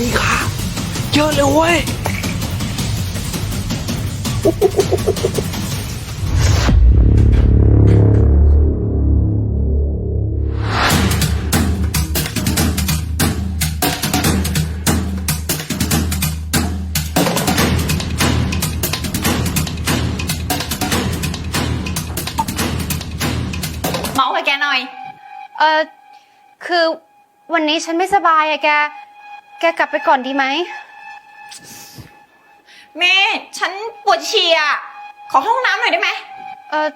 มีค่าเยอะเลยเว้ยเมาส์ให้แกหน่อย เออคือวันนี้ฉันไม่สบายอะแก กกลับไปก่อนดีไหม เมย์ฉันปวดฉี่อะ ขอห้องน้ำหน่อยได้ไหม เออ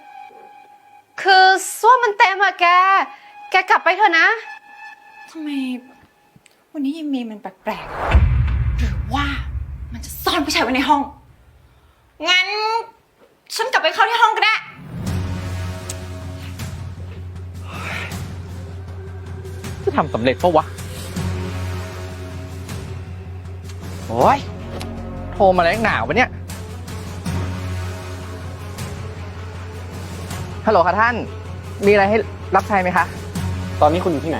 คือส้วมมันเต็มอะแก แกกลับไปเถอะนะ ทำไม วันนี้ยังมีมันแปลกๆหรือว่ามันจะซ่อนผู้ชายไว้ในห้อง งั้น ฉันกลับไปเข้าที่ห้องก็ได้ จะทำสำเร็จปะวะ อ้ยโทรมาแล้วหนาวปะเนี่ย ฮัลโหลค่ะท่าน มีอะไรให้รับใช้ไหมคะ ตอนนี้คุณอยู่ที่ไหน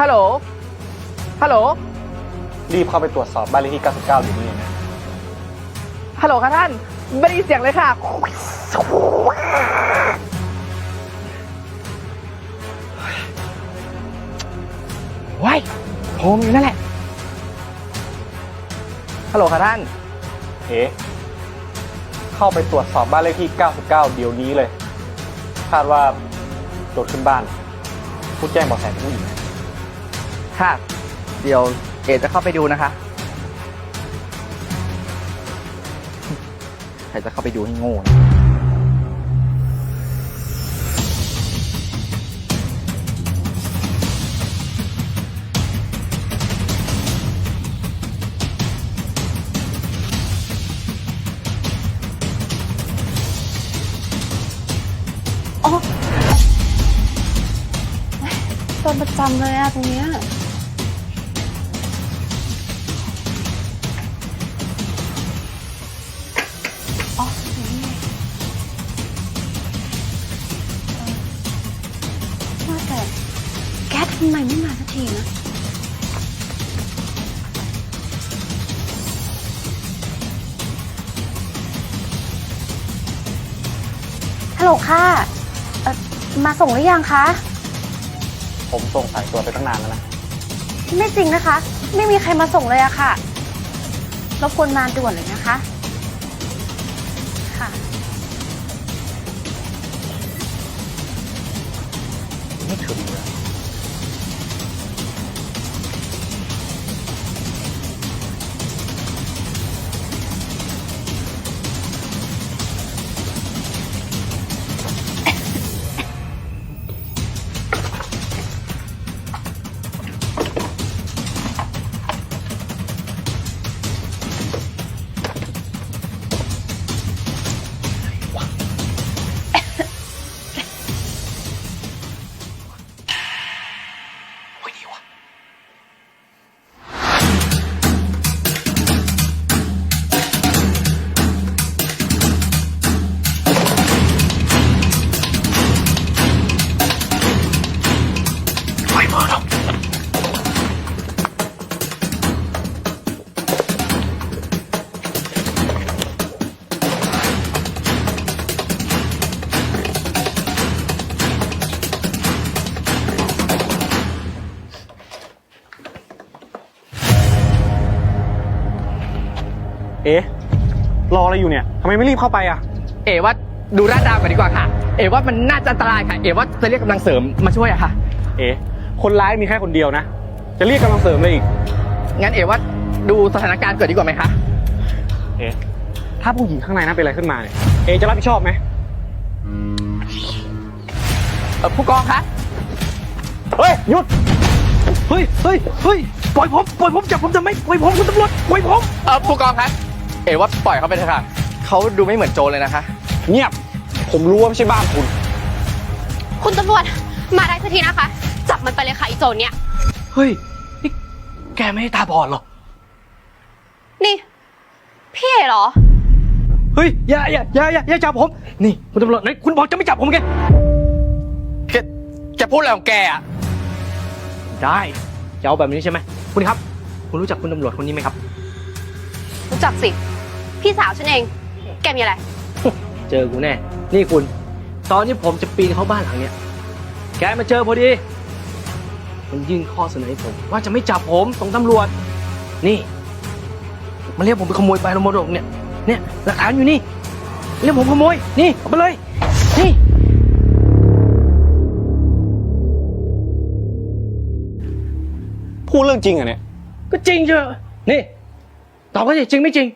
ฮัลโหล ฮัลโหล รีบเข้าไปตรวจสอบบ้านเลขที่ 99อยู่นี่เลยนะฮัลโหลค่ะท่าน ไม่ได้ยินเสียงเลยค่ะ ว้ายโทรมาอยู่นั่นแหละ ฮัลโหลค่ะท่าน เอ๊ะเข้าไปตรวจสอบบ้านเลขที่ 99 เดี๋ยวนี้เลย คาดว่าโดดขึ้นบ้าน ผู้แจ้งเบาะแสเป็นผู้หญิงนะค่ะ เดี๋ยวเอจะเข้าไปดูนะคะ ใครจะเข้าไปดูให้โง่นะ โดนประจำเลยอะตรงเนี้ยอ๋ออยู่นี่เออว่าแต่แก๊สทำไมไม่มาสักทีนะ ฮัลโหลค่ะ มาส่งหรือยังคะ ผมส่งสายตัวไปตั้งนานแล้วนะ ไม่จริงนะคะ ไม่มีใครมาส่งเลยอะค่ะ รบกวนมาด่วนเลยนะคะ ค่ะ ไม่ถึงเลย เอ๊ะรออะไรอยู่เนี่ยทำไมไม่รีบเข้าไปอะ เอว่าดูราดราวกันดีกว่าค่ะ เอว่ามันน่าจะอันตรายค่ะ เอว่าจะเรียกกำลังเสริมมาช่วยอะค่ะ เอ๊ะคนร้ายมีแค่คนเดียวนะ จะเรียกกำลังเสริมเลยอีก งั้นเอว่าดูสถานการณ์เกิดดีกว่าไหมคะ เอ๊ะถ้าผู้หญิงข้างในนั้นเป็นอะไรขึ้นมาเนี่ยเอะจะรับผิดชอบไหมเออผู้กองคะ เฮ้ยหยุด เฮ้ยเฮ้ยเฮ้ยปล่อยผม ปล่อยผมจับผมทำไมปล่อยผมคุณตำรวจปล่อยผม เออผู้กองคะ เอว่าปล่อยเขาไปเถอะค่ะเขาดูไม่เหมือนโจรเลยนะคะ เงียบ ผมรู้ว่าไม่ใช่บ้านคุณ คุณตำรวจมาได้สักทีนะคะ จับมันไปเลยค่ะไอโจรเนี่ย เฮ้ย นี่แกไม่ได้ตาบอดเหรอ นี่ พี่เอ๋เหรอ เฮ้ย อย่าอย่าอย่าอย่าอย่าจับผม นี่คุณตำรวจไหนคุณบอกจะไม่จับผมไงแกแกพูดอะไรของแกอะ ได้จะเอาแบบนี้ใช่ไหม คุณครับ คุณรู้จักคุณตำรวจคนนี้ไหมครับ รู้จักสิ พี่สาวฉันเอง แกมีอะไร เจอกูแน่ นี่คุณ ตอนที่ผมจะปีนเข้าบ้านหลังเนี้ย แกมาเจอพอดี มันยื่นข้อเสนอให้ผม ว่าจะไม่จับผมส่งตำรวจ นี่มันเรียกผมไปขโมยใบละมรดกเนี่ย เนี่ยหลักฐานอยู่นี่ เรียกผมขโมย นี่เอาไปเลย นี่ พูดเรื่องจริงเหรอะเนี่ย ก็จริงเชอะนี่ ตอบว่าสิจริงไม่จริง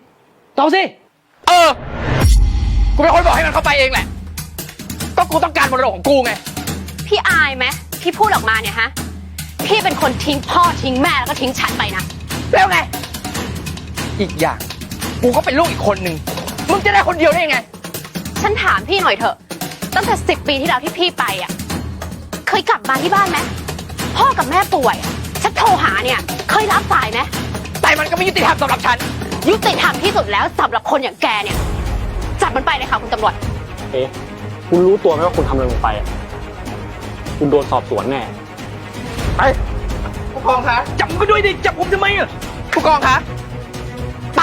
ตอบสิ เออ กูเป็นคนบอกให้มันเข้าไปเองแหละ ก็กูต้องการมรดกของกูไง พี่อายไหมที่พูดออกมาเนี่ยฮะ พี่เป็นคนทิ้งพ่อทิ้งแม่แล้วก็ทิ้งฉันไปนะ แล้วไง อีกอย่าง กูก็เป็นลูกอีกคนหนึ่งมึงจะได้คนเดียวได้ยังไง ฉันถามพี่หน่อยเถอะ ตั้งแต่สิบปีที่แล้วที่พี่ไปอะ เคยกลับมาที่บ้านไหมพ่อกับแม่ป่วยอะฉันโทรหาเนี่ย เคยรับสายไหมแต่มันก็ไม่ยุติธรรมสำหรับฉัน ยุติธรรมที่สุดแล้วสำหรับคนอย่างแกเนี่ย จับมันไปเลยค่ะคุณตำรวจ เอ๊ะคุณรู้ตัวไหมว่าคุณทำอะไรลงไปอะคุณโดนสอบสวนแน่ ไปผู้กองคะจับผมไปด้วยดิจับผมทำไมอะผู้กองคะไป